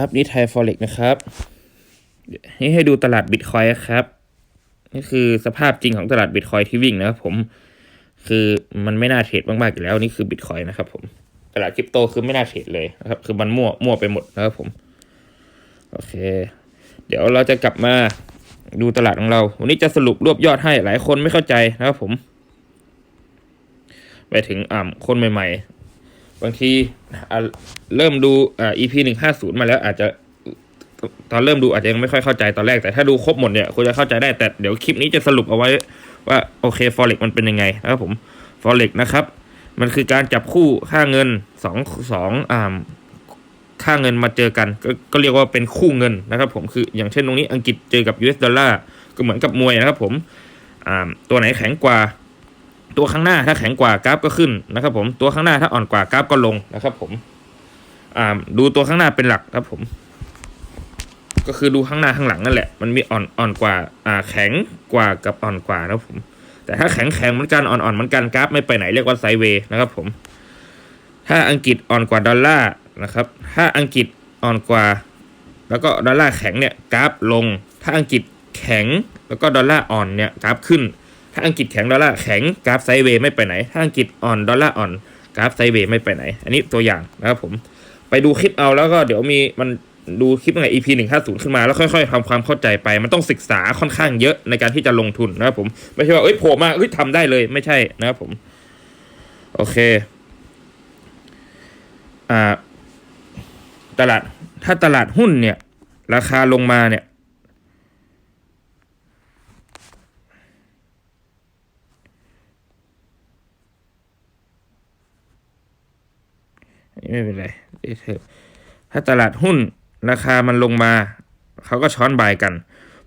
ครับ นี่ไทยฟอเร็กนะครับ นี่ให้ดูตลาดบิตคอยน์ครับนี่คือสภาพจริงของตลาดบิตคอยที่วิ่งนะครับผม คือมันไม่น่าเทรดมากๆอยู่แล้วนี่คือบิตคอยน์นะครับ ผมตลาดคริปโตคือไม่น่าเทรดเลยนะครับ คือมันมั่วมั่วไปหมดนะครับผม โอเค เดี๋ยวเราจะกลับมาดูตลาดของเรา วันนี้จะสรุปรวบยอดให้หลายคนไม่เข้าใจนะครับผม ไปถึงอ่าคนใหม่ ๆ บางทีเริ่มดูอ่า EP หนึ่งห้าศูนย์มาแล้วอาจจะตอนเริ่มดูอาจจะยังไม่ค่อยเข้าใจตอนแรกแต่ถ้าดูครบหมดเนี่ยคุณจะเข้าใจได้แต่เดี๋ยวคลิปนี้จะสรุปเอาไว้ว่าโอเค forex มันเป็นยังไงนะครับผม forex นะครับ มันคือการจับคู่ค่าเงินสองสองอ่าค่าเงินมาเจอกันก็ก็เรียกว่าเป็นคู่เงินนะครับ ผมคืออย่างเช่นตรงนี้อังกฤษเจอกับ US ดอลลาร์ก็เหมือนกับมวยนะครับผมอ่าตัวไหนแข็งกว่า ตัวข้างหน้าถ้าแข็งกว่ากราฟก็ขึ้นนะครับ ผมตัวข้างหน้าถ้าอ่อนกว่ากราฟก็ลงนะครับ ผมอ่าดูตัวข้างหน้าเป็นหลักครับผม ก็คือดูข้างหน้าข้างหลังนั่นแหละ มันมีอ่อนอ่อนกว่าอ่าแข็งกว่ากับอ่อนกว่านะครับผม แต่ถ้าแข็งแข็งเหมือนกันอ่อนอ่อนเหมือนกันกราฟไม่ไปไหนเรียกว่าไซเวย์นะครับ ผม ถ้าอังกฤษอ่อนกว่าดอลลาร์นะครับ ถ้าอังกฤษอ่อนกว่า แล้วก็ดอลลาร์แข็งเนี่ยกราฟลง ถ้าอังกฤษแข็งแล้วก็ดอลลาร์อ่อนเนี่ยกราฟขึ้น ถ้าอังกฤษแข็งดอลลาร์แข็งกราฟไซเวย์ไม่ไปไหน ถ้าอังกฤษอ่อนดอลลาร์อ่อนกราฟไซเวย์ไม่ไปไหน อันนี้ตัวอย่างนะครับผม ไปดูคลิปเอาแล้วก็เดี๋ยวมีมันดูคลิปใน EP หนึ่งห้าศูนย์ขึ้นมาแล้วค่อยๆทำความเข้าใจไป มันต้องศึกษาค่อนข้างเยอะในการที่จะลงทุนนะครับผม ไม่ใช่ว่าเอ้ยโผล่มาเอ้ยทำได้เลยไม่ใช่นะครับผม โอเค อ่า ตลาดถ้าตลาดหุ้นเนี่ย ราคาลงมาเนี่ย ไม่เป็นไรถ้าตลาดหุ้นราคามันลงมา เขาก็ช้อนบายกัน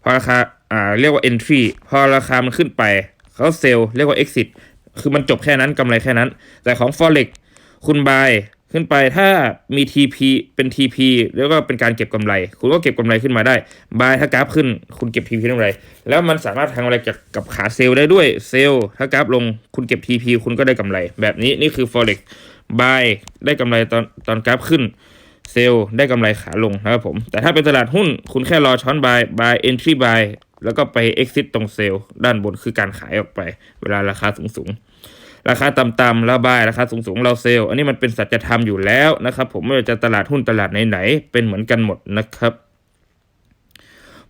พอราคาอ่าเรียกว่า entry พอราคามันขึ้นไป เขาเซลเรียกว่า exit คือมันจบแค่นั้นกำไรแค่นั้น แต่ของ forex คุณบายขึ้นไปถ้ามี TP เป็น TP แล้วก็เป็นการเก็บกำไร คุณก็เก็บกำไรขึ้นมาได้บายถ้ากราฟขึ้น คุณเก็บ TP กำไร แล้วมันสามารถทำอะไรกับกับขาเซลล์ได้ด้วยเซลล์ถ้ากราฟลงคุณเก็บ TP คุณก็ได้กำไร แบบนี้นี่คือ forex บายได้กำไรตอนตอนกราฟขึ้น เซลได้กำไรขาลงนะครับผม แต่ถ้าเป็นตลาดหุ้นคุณแค่รอช้อนบายบาย entry buy แล้วก็ไป exit ตรงเซลล์ด้านบนคือการขายออกไป เวลาราคาสูงสูงๆราคาต่ำๆแล้วบายราคาสูงสูงๆเราเซลล์อันนี้มันเป็นสัจธรรมอยู่แล้วนะครับผมไม่ว่าจะตลาดหุ้นตลาดไหนๆเป็นเหมือนกันหมดนะครับ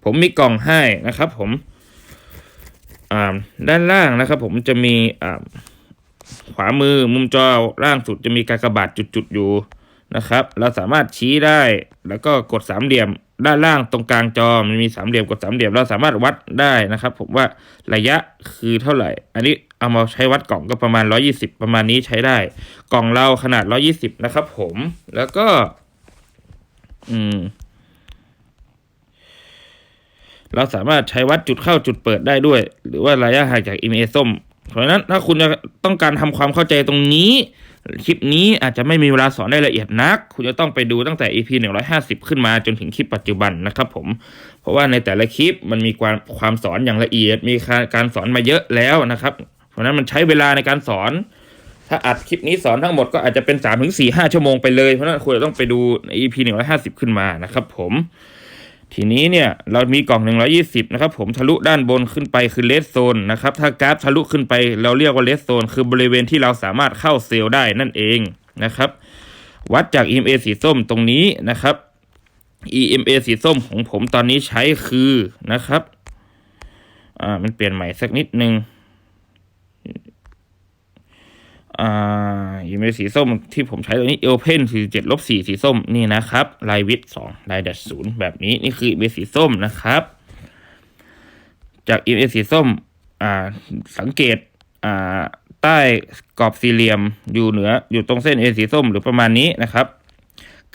ผมมีกล่องให้นะครับ ผมด้านล่างนะครับ ผมจะมีอ่า ขวามือมุมจอล่างสุดจะมีการกระบาดจุดๆอยู่นะครับ เราสามารถชี้ได้แล้วก็กดสามเหลี่ยมด้านล่างตรงกลางจอมันมีสามเหลี่ยมกดสามเหลี่ยมเราสามารถวัดได้นะครับ ผมว่าระยะคือเท่าไหร่ อันนี้เอามาใช้วัดกล่องก็ประมาณร้อยี่สิบประมาณนี้ใช้ได้ กล่องเราขนาดร้อยี่สิบนะครับ ผมแล้วก็ อืม เราสามารถใช้วัดจุดเข้าจุดเปิดได้ด้วย หรือว่าระยะห่างจาก EMA ส้ม เพราะฉะนั้นถ้าคุณจะต้องการทำความเข้าใจตรงนี้ คลิปนี้อาจจะไม่มีเวลาสอนได้ละเอียดนัก คุณจะต้องไปดูตั้งแต่ EP 150 ขึ้นมาจนถึงคลิปปัจจุบันนะครับผม เพราะว่าในแต่ละคลิปมันมีความความสอนอย่างละเอียด มีการสอนมาเยอะแล้วนะครับ เพราะนั้นมันใช้เวลาในการสอน ถ้าอัดคลิปนี้สอนทั้งหมดก็อาจจะเป็น3ถึง4 5ชั่วโมงไปเลย เพราะฉะนั้นคุณจะต้องไปดูใน EP 150 ขึ้นมานะครับผม ทีนี้เนี่ยเรามีกล่อง 120 นะครับผมทะลุด้านบนขึ้นไปคือเลสโซนนะครับถ้ากราฟทะลุขึ้นไปเราเรียกว่าเลสโซนคือบริเวณที่เราสามารถเข้าเซลล์ได้นั่นเองนะครับวัดจาก EMA สีส้มตรงนี้นะครับ EMA สีส้มของผมตอนนี้ใช้คือนะครับอ่ามันเปลี่ยนใหม่สักนิดนึง อ่า EMA สีส้มที่ผมใช้ตัวนี้ Open 47ลบ4สีส้มนี่นะครับลายวิด2ลายดัดศูนย์แบบนี้นี่คือ EMA สีส้มนะครับ จาก EMA สีส้มอ่าสังเกตอ่าใต้กรอบสี่เหลี่ยมอยู่เหนืออยู่ตรงเส้น A สีส้มหรือประมาณนี้นะครับ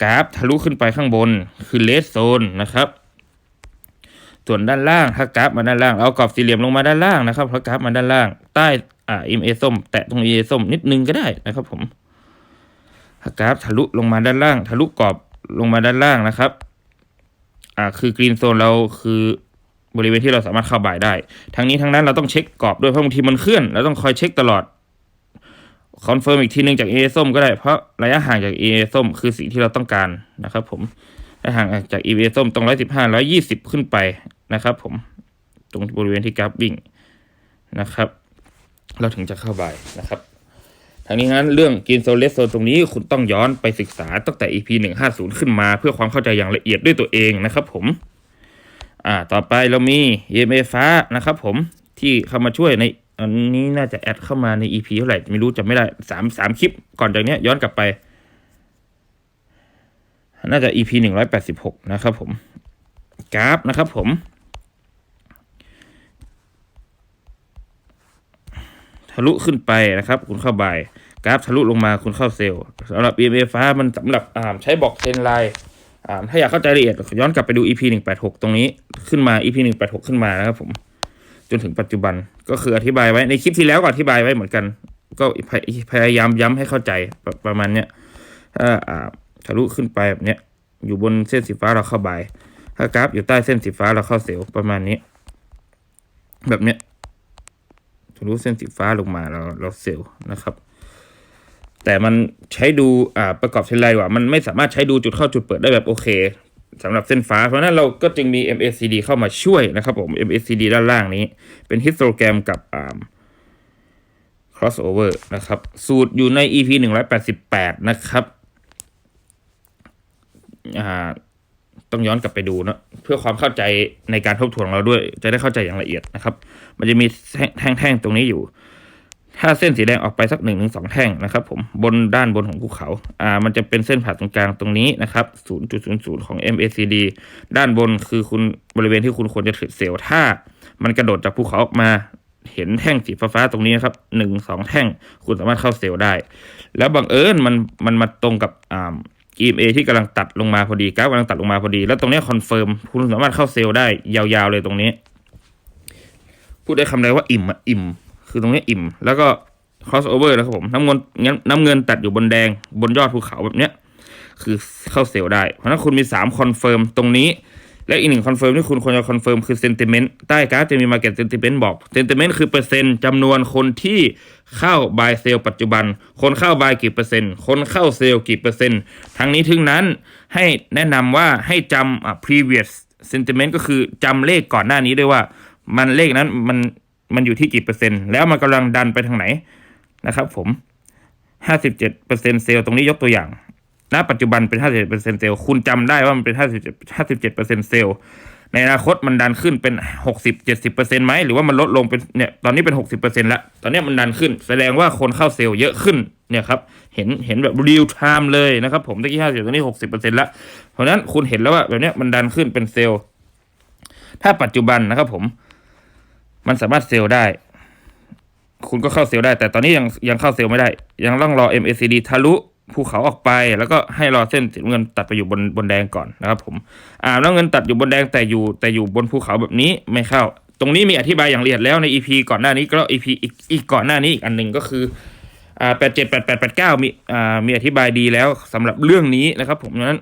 กราฟทะลุขึ้นไปข้างบนคือเลสโซนนะครับ ส่วนด้านล่างถ้ากราฟมาด้านล่างเอากรอบสี่เหลี่ยมลงมาด้านล่างนะครับเพรากราฟมาด้านล่าง ใต้อ่า EMA ส้ม แตะตรง EMA ส้มนิดนึงก็ได้นะครับ ผมถ้ากราฟทะลุลงมาด้านล่าง ทะลุกรอบลงมาด้านล่างนะครับ อ่า คือกรีนโซนเราคือบริเวณที่เราสามารถเข้าบ่ายได้ ทั้งนี้ทั้งนั้นเราต้องเช็คกรอบด้วยเพราะบางทีมันเคลื่อนเราต้องคอยเช็คตลอดคอนเฟิร์มอีกทีนึงจาก A ส้มก็ได้เพราะระยะห่างจาก A ส้มคือสิ่งที่เราต้องการนะครับ ผม ถ้าห่างจาก EVA ส้มต้องร้อยสิบห้าร้อยี่สิบขึ้นไปนะครับผมตรงบริเวณที่กราฟวิ่งนะครับ เราถึงจะเข้าบายนะครับทางนี้งั้นเรื่องกินโซเลสโซนตรงนี้คุณต้องย้อนไปศึกษาตั้งแต่ EP หนึ่งห้าศูนย์ขึ้นมาเพื่อความเข้าใจอย่างละเอียดด้วยตัวเองนะครับผมอ่าต่อไปเรามี EMA ฟ้านะครับผมที่เข้ามาช่วยในอันนี้น่าจะแอดเข้ามาใน EP เท่าไหร่ไม่รู้จำไม่ได้สามสามคลิปก่อนจากนี้ย้อนกลับไป น่าจะ EP หนึ่งร้อยแปดสิบหกนะครับผมกราฟนะครับผม ทะลุขึ้นไปนะครับ คุณเข้าบายกราฟทะลุลงมาคุณเข้าเซลล์สำหรับ EMA ฟ้ามันสำหรับอ่าใช้บอกเทรนไลน์อ่าถ้าอยากเข้าใจละเอียดย้อนกลับไปดู EP หนึ่งแปดหกตรงนี้ขึ้นมา EP หนึ่งแปดหกขึ้นมานะครับผม จนถึงปัจจุบันก็คืออธิบายไว้ในคลิปที่แล้วก็อธิบายไว้เหมือนกัน ก็พยายามย้ำให้เข้าใจประประมาณเนี้ยถ้าอ่า ทะลุขึ้นไปแบบเนี้ยอยู่บนเส้นสีฟ้าเราเข้าบาย ถ้ากราฟอยู่ใต้เส้นสีฟ้าเราเข้าเซลล์ประมาณนี้ แบบเนี้ยทะลุเส้นสีฟ้าลงมาเราเราเซลล์นะครับ แต่มันใช้ดูอ่าประกอบเทรนไลน์ว่า มันไม่สามารถใช้ดูจุดเข้าจุดเปิดได้แบบโอเคสำหรับเส้นฟ้า เพราะนั้นเราก็จึงมี MACD เข้ามาช่วยนะครับผม MACD ด้านล่างนี้ เป็นฮิสโตแกรมกับอ่า crossover นะครับ สูตรอยู่ใน EP 188 นะครับ ต้องย้อนกลับไปดูเนะเพื่อความเข้าใจในการทบทวนของเราด้วย จะได้เข้าใจอย่างละเอียดนะครับ มันจะมีแท่งแท่งๆตรงนี้อยู่ ถ้าเส้นสีแดงออกไปสักหนึ่งถึงสองแท่งนะครับ ผมบนด้านบนของภูเขาอ่ามันจะเป็นเส้นผ่าตรงกลางตรงนี้นะครับ0.00 ของ MACD ด้านบนคือคุณบริเวณที่คุณควรจะถือเซลล์ถ้า มันกระโดดจากภูเขาออกมาเห็นแท่งสีฟ้าๆตรงนี้นะครับหนึ่งสองแท่งคุณสามารถเข้าเซลล์ได้ แล้วบังเอิญมันมันมาตรงกับอ่า EMA ที่กำลังตัดลงมาพอดีกราฟกำลังตัดลงมาพอดี แล้วตรงนี้คอนเฟิร์มคุณสามารถเข้าเซลล์ได้ยาวๆเลยตรงนี้ พูดได้คำใดว่าอิ่มอะอิ่ม คือตรงนี้อิ่ม แล้วก็ cross over นะครับผมน้ำเงินงน้ำเงินตัดอยู่บนแดงบนยอดภูเขาแบบเนี้ย คือเข้าเซลล์ได้ เพราะฉะนั้นคุณมี3คอนเฟิร์มตรงนี้ และอีกหนึ่งคอนเฟิร์มที่คุณควรจะคอนเฟิร์มคือเซนติเมนต์ใต้กราฟจะมี Market Sentiment บอกเซนติเมนต์คือเปอร์เซ็นต์จำนวนคนที่เข้า buy เซลล์ปัจจุบัน คนเข้า buy กี่เปอร์เซ็นต์ คนเข้าเซลล์กี่เปอร์เซ็นต์ ทั้งนี้ถึงนั้นให้แนะนำว่าให้จำอะ previous sentiment ก็คือจำเลขก่อนหน้านี้ด้วยว่า มันเลขนั้นมันมันอยู่ที่กี่เปอร์เซ็นต์ แล้วมันกำลังดันไปทางไหนนะครับผม 57%เซลล์ตรงนี้ยกตัวอย่าง ณปัจจุบันเป็น 57%เซลล์คุณจำได้ว่ามันเป็น57 57%เซลล์ในอนาคตมันดันขึ้นเป็น 60 70%ไหมหรือว่ามันลดลงเป็นเนี่ยตอนนี้เป็น 60%แล้ว ตอนนี้มันดันขึ้น แสดงว่าคนเข้าเซลล์เยอะขึ้นเนี่ยครับเห็นเห็นแบบ real time เลยนะครับผมตะกี้50ตอนนี้60%แล้วเพราะฉะนั้นคุณเห็นแล้วว่าแบบเนี้ยมันดันขึ้นเป็นเซลล์ ถ้าปัจจุบันนะครับผม มันสามารถเซลล์ได้ คุณก็เข้าเซลล์ได้ แต่ตอนนี้ยังยังเข้าเซลล์ไม่ได้ ยังต้องรอ MACD ทะลุ ภูเขาออกไป แล้วก็ให้รอเส้นสีน้ำเงินตัดไปอยู่บนบนแดงก่อนนะครับผมอ่าน้ำเงินตัดอยู่บนแดงแต่อยู่แต่อยู่บนภูเขาแบบนี้ไม่เข้า ตรงนี้มีอธิบายอย่างละเอียดแล้วใน EP ก่อนหน้านี้ก็ EP อีกอีกก่อนหน้านี้อีกอันหนึ่งก็คืออ่าแปดเจ็ดแปดแปดแปดเก้ามีอ่ามีอธิบายดีแล้วสำหรับเรื่องนี้นะครับ ผมดังนั้น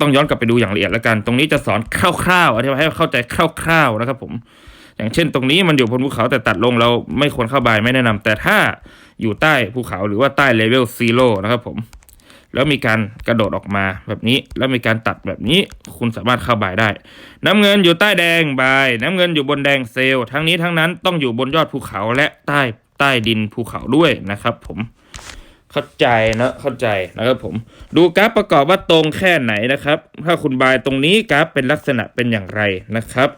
ต้องย้อนกลับไปดูอย่างละเอียดแล้วกัน ตรงนี้จะสอนคร่าวๆอธิบายให้เข้าใจคร่าวๆนะครับ ผม อย่างเช่น ตรงนี้มันอยู่บนภูเขาแต่ตัดลงเราไม่ควรเข้าบายไม่แนะนำแต่ถ้า อยู่ใต้ภูเขาหรือว่าใต้เลเวลซีโร่นะครับผม แล้วมีการกระโดดออกมาแบบนี้ แล้วมีการตัดแบบนี้ คุณสามารถเข้าบายได้ น้ำเงินอยู่ใต้แดงบาย น้ำเงินอยู่บนแดงเซลล์ทั้งนี้ทั้งนั้นต้องอยู่บนยอดภูเขาและใต้ใต้ดินภูเขาด้วยนะครับ ผมเข้าใจนะเข้าใจนะครับผม ดูกราฟประกอบว่าตรงแค่ไหนนะครับ ถ้าคุณบายตรงนี้กราฟเป็นลักษณะเป็นอย่างไรนะครับ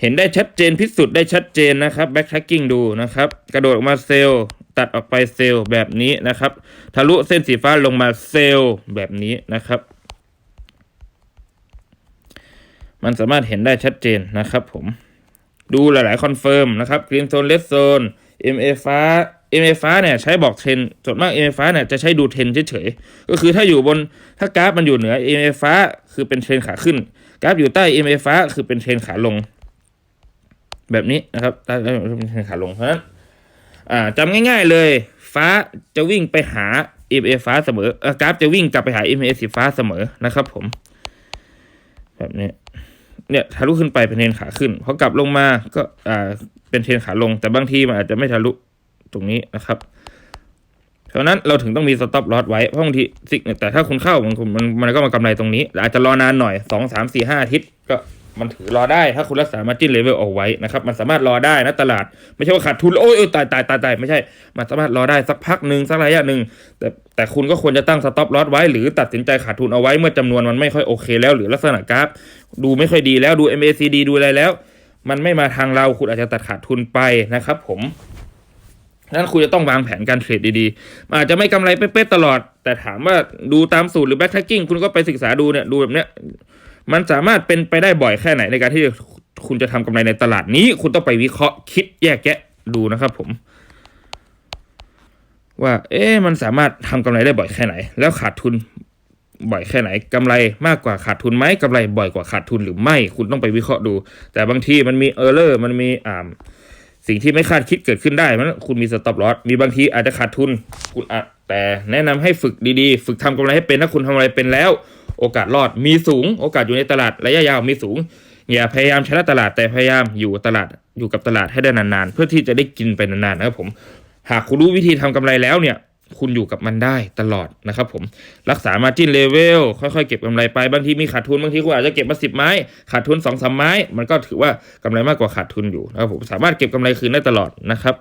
เห็นได้ชัดเจนพิสูจน์ได้ชัดเจนนะครับแบ็ก r a c กิ้งดูนะครับ กระโดดออกมาเซล์ตัดออกไปเซล์แบบนี้นะครับ ทะลุเส้นสีฟ้าลงมาเซล์แบบนี้นะครับ มันสามารถเห็นได้ชัดเจนนะครับผม ดูหลายๆคอนเฟิร์มนะครับกรีนโซนเลสโซน MA ฟ้า MA ฟ้าเนี่ยใช้บอกเทรนส่วนมาก MA ฟ้าเนี่ยจะใช้ดูเทรนเฉยๆ ก็คือถ้าอยู่บนถ้ากราฟมันอยู่เหนือ MA ฟ้าคือเป็นเทรนขาขึ้น กราฟอยู่ใต้ MA ฟ้าคือเป็นเทรนขาลง แบบนี้นะครับใต้เป็นเทรนขาลงเพราะฉะนั้นจำง่าย ๆเลย ฟ้าจะวิ่งไปหา MA ฟ้าเสมออกราฟจะวิ่งกลับไปหา MA สีฟ้าเสมอนะครับผม แบบนี้เนี่ยทะลุขึ้นไปเป็นเทนขาขึ้นพอกลับลงมาก็อ่าเป็นเทนขาลง แต่บางทีมันอาจจะไม่ทะลุตรงนี้นะครับเพราะนั้นเราถึงต้องมีสต็อปลอสไว้เพราะบางทีสิแต่ถ้าคุณเข้ามันมันมันก็มากำไรตรงนี้ อาจจะรอนานหน่อยสองสามสี่ห้าอาทิตย์ก็ มันถือรอได้ถ้าคุณรักษามาจิ้นเลเวลเอาไว้นะครับ มันสามารถรอได้นะตลาด ไม่ใช่ว่าขาดทุนโอ้ยตายตายตายตายไม่ใช่ มันสามารถรอได้สักพักหนึ่งสักระยะหนึ่งแต่แต่คุณก็ควรจะตั้งสต็อปลอสไว้ หรือตัดสินใจขาดทุนเอาไว้เมื่อจำนวนมันไม่ค่อยโอเคแล้ว หรือลักษณะกราฟ ดูไม่ค่อยดีแล้วดู MACD ดูอะไรแล้ว มันไม่มาทางเราคุณอาจจะตัดขาดทุนไปนะครับผมนั้นคุณจะต้องวางแผนการเทรดดีๆ อาจจะไม่กำไรเป๊ะๆตลอด แต่ถามว่าดูตามสูตรหรือ back tracking คุณก็ไปศึกษาดูเนี่ย ดูแบบเนี้ย มันสามารถเป็นไปได้บ่อยแค่ไหนในการที่คุณจะทำกำไรในตลาดนี้ คุณต้องไปวิเคราะห์คิดแยกแยะดูนะครับผม ว่า เอ๊ะมันสามารถทำกำไรได้บ่อยแค่ไหน แล้วขาดทุนบ่อยแค่ไหนกำไรมากกว่าขาดทุนไหมกำไรบ่อยกว่าขาดทุนหรือไม่ คุณต้องไปวิเคราะห์ดู แต่บางทีมันมีเออร์เลอร์มันมีอ่าสิ่งที่ไม่คาดคิดเกิดขึ้นได้มันคุณมีสต็อปลอสมีบางทีอาจจะขาดทุนคุณอาจแต่แนะนำให้ฝึกดีๆ ฝึกทำกำไรให้เป็นถ้าคุณทำอะไรเป็นแล้ว โอกาสรอดมีสูง โอกาสอยู่ในตลาดระยะยาวมีสูงอย่าพยายามชนะตลาดแต่พยายามอยู่ตลาดอยู่กับตลาดให้ได้นานๆ เพื่อที่จะได้กินไปนานๆนะครับผม หากคุณรู้วิธีทำกำไรแล้วเนี่ย คุณอยู่กับมันได้ตลอดนะครับผมรักษามาจิ้นเลเวลค่อยๆเก็บกำไรไปบางทีมีขาดทุนบางทีคุณอาจจะเก็บมาสิบไม้ ขาดทุนสองสามไม้ มันก็ถือว่ากำไรมากกว่าขาดทุนอยู่นะครับผมสามารถเก็บกำไรคืนได้ตลอดนะครับ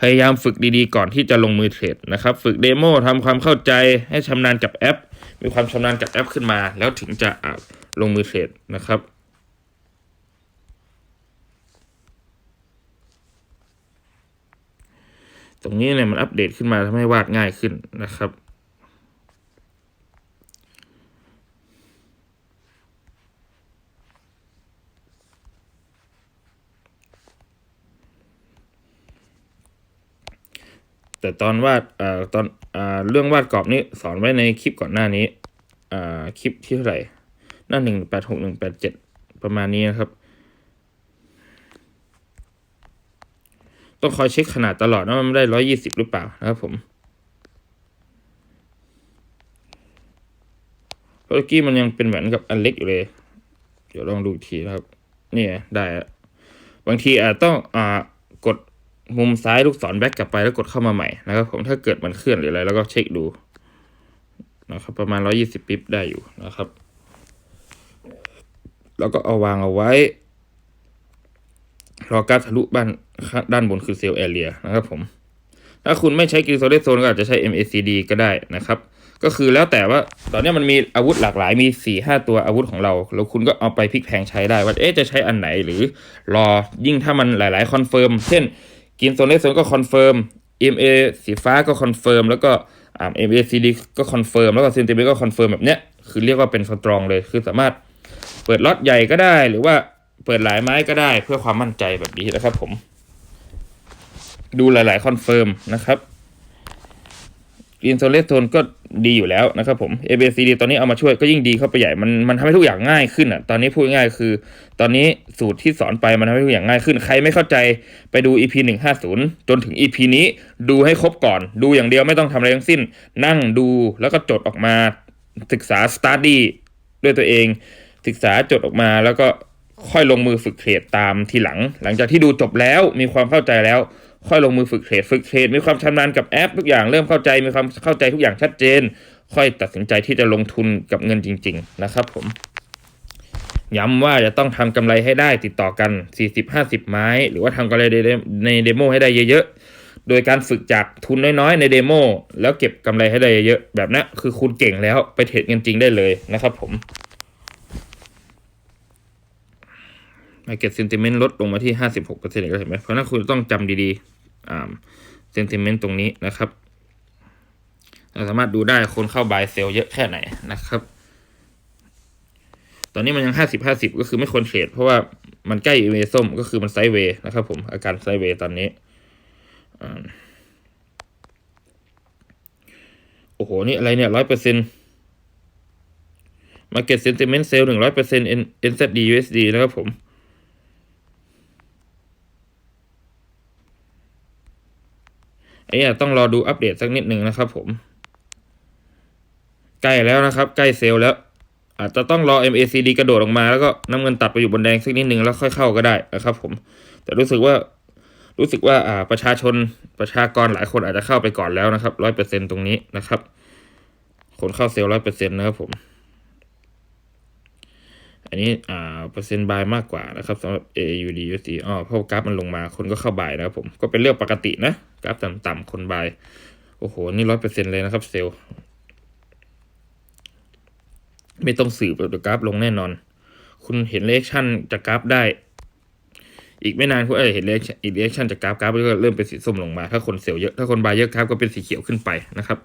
พยายามฝึกดีๆ ก่อนที่จะลงมือเทรดนะครับ ฝึกเดโมทำความเข้าใจให้ชำนาญกับแอป มีความชำนาญกับแอปขึ้นมา แล้วถึงจะอะลงมือเทรดนะครับตรงนี้เนี่ยมันอัปเดตขึ้นมาทำให้วาดง่ายขึ้นนะครับ แต่ตอนวาดเอ่อตอนอ่าเรื่องวาดกรอบนี้สอนไว้ในคลิปก่อนหน้านี้อ่าคลิปที่เท่าไหร่หน้าหนึ่งแปดหกหนึ่งแปดเจ็ดประมาณนี้นะครับ ต้องคอยเช็คขนาดตลอดนะว่ามันได้ร้อยยี่สิบหรือเปล่านะครับผมเพราะกี้มันยังเป็นเหมือนกับอันเล็กอยู่เลย เดี๋ยวลองดูอีกทีนะครับ นี่ได้บางทีอาจต้องอ่ากด มุมซ้ายลูกศรแบ็กกลับไปแล้วกดเข้ามาใหม่นะครับผมถ้าเกิดมันเคลื่อนหรืออะไรแล้วก็เช็คดูนะครับประมาณร้อยี่สิบปิ๊บได้อยู่นะครับ แล้วก็เอาวางเอาไว้ รอการทะลุบ้านด้านบนคือเซลล์แอเรียนะครับผมถ้าคุณไม่ใช้กริโซเลโซนก็อาจจะใช้ MACD ก็ได้นะครับ ก็คือแล้วแต่ว่าตอนนี้มันมีอาวุธหลากหลายมี4ี่ห้าตัวอาวุธของเรา แล้วคุณก็เอาไปพลิกแพงใช้ได้ว่าเอ๊ะจะใช้อันไหนหรือรอยิ่งถ้ามันหลาย ๆ คอนเฟิร์มเช่น กินโซเลโซนก็คอนเฟิร์ม MA สีฟ้าก็คอนเฟิร์มแล้วก็อ่า MACD ก็คอนเฟิร์มแล้วก็เซนติเมตรก็คอนเฟิร์มแบบเนี้ยคือเรียกว่าเป็นสตรองเลยคือสามารถเปิดล็อตใหญ่ก็ได้หรือว่าเปิดหลายไม้ก็ได้เพื่อความมั่นใจแบบนี้นะครับผม ดูหลาย ๆ คอนเฟิร์มนะครับ อินโซเลสโซนก็ดีอยู่แล้วนะครับผม ABCD ตอนนี้เอามาช่วยก็ยิ่งดีเข้าไปใหญ่ มันมันทำให้ทุกอย่างง่ายขึ้นอะ ตอนนี้พูดง่ายคือ ตอนนี้สูตรที่สอนไปมันทำให้ทุกอย่างง่ายขึ้น ใครไม่เข้าใจไปดู EP 150 จนถึง EP นี้ดูให้ครบก่อน ดูอย่างเดียวไม่ต้องทำอะไรทั้งสิ้น นั่งดูแล้วก็จดออกมาศึกษา study ด้วยตัวเอง ศึกษาจดออกมาแล้วก็ค่อยลงมือฝึกเทรดตามทีหลัง หลังจากที่ดูจบแล้วมีความเข้าใจแล้ว ค่อยลงมือฝึกเทรดฝึกเทรดมีความชำนาญกับแอปทุกอย่างเริ่มเข้าใจมีความเข้าใจทุกอย่างชัดเจน ค่อยตัดสินใจที่จะลงทุนกับเงินจริง ๆ นะครับผมย้ำว่าจะต้องทำกำไรให้ได้ติดต่อกัน 40-50 ไม้ หรือว่าทำกำไรในเดโมให้ได้เยอะๆ โดยการฝึกจากทุนน้อยๆ ในเดโมแล้วเก็บกำไรให้ได้เยอะๆ แบบนั้นคือคุณเก่งแล้วไปเทรดเงินจริงได้เลยนะครับผม Market Sentiment ลดลงมาที่ 56%เองก็เห็นไหมเพราะนั้นคุณต้องจำดีๆ อ่า Sentiment ตรงนี้นะครับ เราสามารถดูได้คนเข้า buy sell เยอะแค่ไหนนะครับ ตอนนี้มันยัง 50 50 ก็คือไม่ควรเทรดเพราะว่ามันใกล้เวส้มก็คือมันไซด์เวย์นะครับผมอาการไซด์เวย์ตอนนี้โอ้โห นี่อะไรเนี่ยร้อยเปอร์เซ็นต์ Market Sentiment Sell หนึ่งร้อยเปอร์เซ็นต์ NZD USD นะครับผม ไอ้เนี่ยต้องรอดูอัปเดตสักนิดหนึ่งนะครับผม ใกล้แล้วนะครับ ใกล้เซลล์แล้ว อาจจะต้องรอ MACD กระโดดออกมาแล้วก็น้ำเงินตัดไปอยู่บนแดงสักนิดหนึ่งแล้วค่อยเข้าก็ได้นะครับผม แต่รู้สึกว่ารู้สึกว่าอ่าประชาชนประชากรหลายคนอาจจะเข้าไปก่อนแล้วนะครับร้อยเปอร์เซ็นตรงนี้นะครับ คนเข้าเซลล์ร้อยเปอร์เซ็นต์นะครับผม อันนี้อ่าเปอร์เซ็นต์บายมากกว่านะครับสำหรับ AUD USD อ๋อเพราะกราฟมันลงมาคนก็เข้าบายนะครับผมก็เป็นเรื่องปกตินะ กราฟต่ำๆคนบาย โอ้โห นี่ร้อยเปอร์เซ็นต์เลยนะครับเซลล์ไม่ต้องสืบเดี๋ยวกราฟลงแน่นอน คุณเห็นเลคชั่นจากกราฟได้ อีกไม่นานคุณอาจจะเห็นเลคอีกเลคชั่นจากกราฟกราฟก็เริ่มเป็นสีส้มลงมา ถ้าคนเซลล์เยอะ ถ้าคนบายเยอะกราฟก็เป็นสีเขียวขึ้นไปนะครับ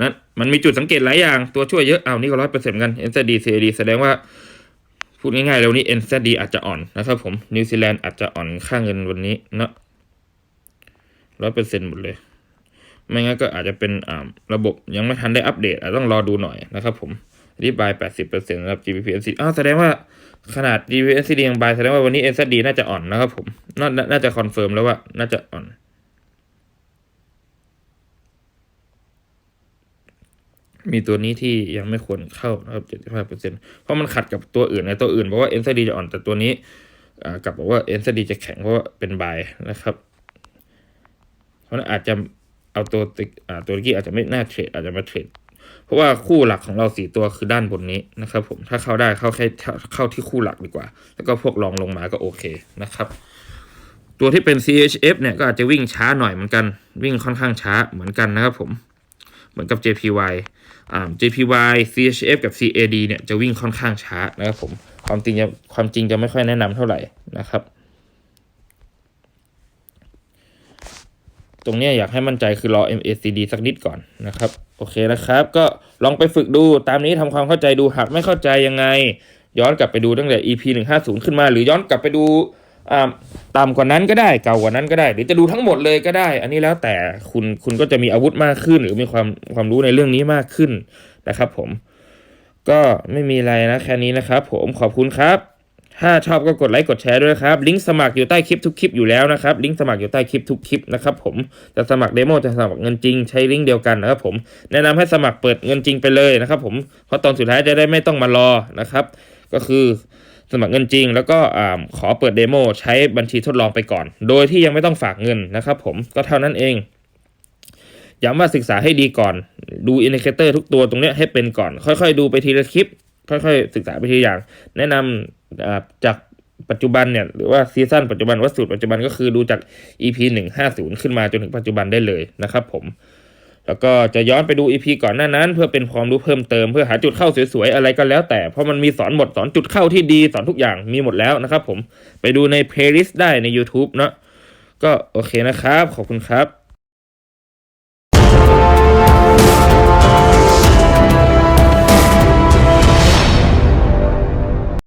นั้นมันมีจุดสังเกตหลายอย่าง ตัวช่วยเยอะ เอานี่ก็ร้อยเปอร์เซ็นต์กัน NZD CAD แสดงว่าพูดง่ายๆแล้วนี้ NZD อาจจะอ่อนนะครับผม นิวซีแลนด์อาจจะอ่อนค่าเงินวันนี้เนาะ ร้อยเปอร์เซ็นต์หมดเลย ไม่งั้นก็อาจจะเป็นอ่าระบบยังไม่ทันได้อัปเดตอาจจะต้องรอดูหน่อยนะครับผมรีบายแปดสิบเปอร์เซ็นต์ครับ GBP NZD อ้าวแสดงว่าขนาด GBP NZD ยังบายแสดงว่าวันนี้ NZD น่าจะอ่อนนะครับผมน่าน่าน่าจะคอนเฟิร์มแล้วว่าน่าจะอ่อนมีตัวนี้ที่ยังไม่ควรเข้านะครับ75เปอร์เซ็นต์เพราะมันขัดกับตัวอื่นในะตัวอื่นบอกว่า NZD จะอ่อนแต่ตัวนี้กลับบอกว่า NZD จะแข็งเพราะว่าเป็นบายนะครับ เพราะฉะนั้นอาจจะเอาตัวติอ่าตัวกี้อาจจะไม่น่าเทรดอาจจะมาเทรดเพราะว่าคู่หลักของเราสี่ตัวคือด้านบนนี้นะครับ ผมถ้าเข้าได้เข้าแค่เข้าที่คู่หลักดีกว่า แล้วก็พวกรองลงมาก็โอเคนะครับ ตัวที่เป็น CHF เนี่ยก็อาจจะวิ่งช้าหน่อยเหมือนกันวิ่งค่อนข้างช้าเหมือนกันนะครับผมเหมือนกับ JPY อ่า JPY CHF กับ CAD เนี่ยจะวิ่งค่อนข้างช้านะครับผมความจริงจะความจริงจะไม่ค่อยแนะนำเท่าไหร่นะครับ ตรงนี้อยากให้มั่นใจคือรอ MACD สักนิดก่อนนะครับ โอเคนะครับ ก็ลองไปฝึกดูตามนี้ทำความเข้าใจดูหากไม่เข้าใจยังไง ย้อนกลับไปดูตั้งแต่ EP 150 ขึ้นมา หรือย้อนกลับไปดูอ่าต่ำกว่านั้นก็ได้เก่ากว่านั้นก็ได้ หรือจะดูทั้งหมดเลยก็ได้ อันนี้แล้วแต่คุณคุณก็จะมีอาวุธมากขึ้น หรือมีความความรู้ในเรื่องนี้มากขึ้นนะครับ ผม ก็ไม่มีอะไรนะแค่นี้นะครับ ผมขอบคุณครับ ถ้าชอบก็กดไลค์กดแชร์ด้วยครับ ลิงก์สมัครอยู่ใต้คลิปทุกคลิปอยู่แล้วนะครับ ลิงก์สมัครอยู่ใต้คลิปทุกคลิปนะครับผม จะสมัครเดโมจะสมัครเงินจริงใช้ลิงก์เดียวกันนะครับผม แนะนำให้สมัครเปิดเงินจริงไปเลยนะครับผม เพราะตอนสุดท้ายจะได้ไม่ต้องมารอนะครับ ก็คือสมัครเงินจริง แล้วก็ขอเปิดเดโมใช้บัญชีทดลองไปก่อน โดยที่ยังไม่ต้องฝากเงินนะครับผม ก็เท่านั้นเองย้ำว่าศึกษาให้ดีก่อน ดูอินดิเคเตอร์ทุกตัวตรงเนี้ยให้เป็นก่อน ค่อยๆ ดูไปทีละคลิป ค่อยๆ ศึกษาไปทีละอย่าง แนะนำอ่า จากปัจจุบันเนี่ยหรือว่าซีซั่นปัจจุบันวัสดุปัจจุบันก็คือดูจาก EP 150 ขึ้นมาจนถึงปัจจุบันได้เลยนะครับผม แล้วก็จะย้อนไปดู EP ก่อนหน้านั้น เพื่อเป็นความรู้เพิ่มเติมเพื่อหาจุดเข้าสวยๆ อะไรก็แล้วแต่ เพราะมันมีสอนหมดสอนจุดเข้าที่ดีสอนทุกอย่างมีหมดแล้วนะครับผมไปดูใน playlist ได้ใน YouTube เนาะก็โอเคนะครับ ขอบคุณครับ